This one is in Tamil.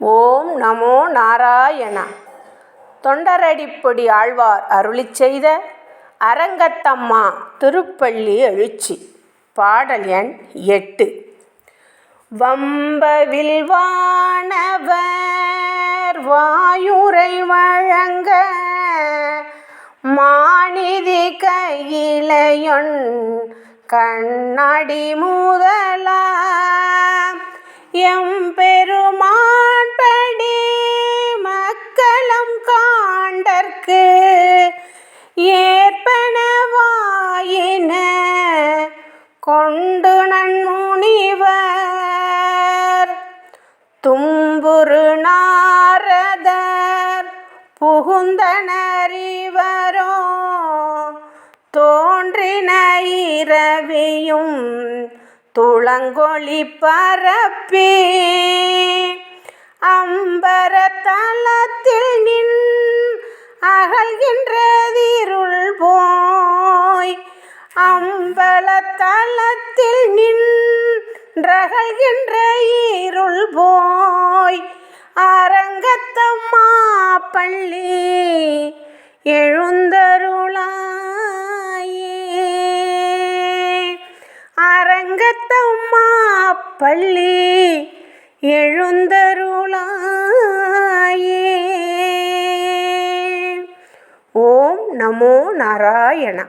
ஓம் நமோ நாராயணா. தொண்டரடிப்பொடி ஆழ்வார் அருளிச் செய்த அரங்கத்தம்மா திருப்பள்ளி எழுச்சி பாடல் எண் எட்டு. வம்பவில் வானவர் வாயுரை வழங்க மாநிதி கையிலையொன் கண்ணாடி முதலா எம்பே ஏற்பனவாயின. கொண்டு நன்முனிவர் தும்புரு நாரதர் புகுந்தனறிவரோ. தோன்றின இரவியும் துளங்கொழி பரப்பே அகல்கின்றதிருள் போய் அம்பலத்தலத்தில் நின்றகழ்கின்ற இருள் போய் அரங்கத்தம்மா பள்ளி எழுந்தருளாயே. அரங்கத்தம்மா பள்ளி எழுந்தருளா நமோ நாராயணா.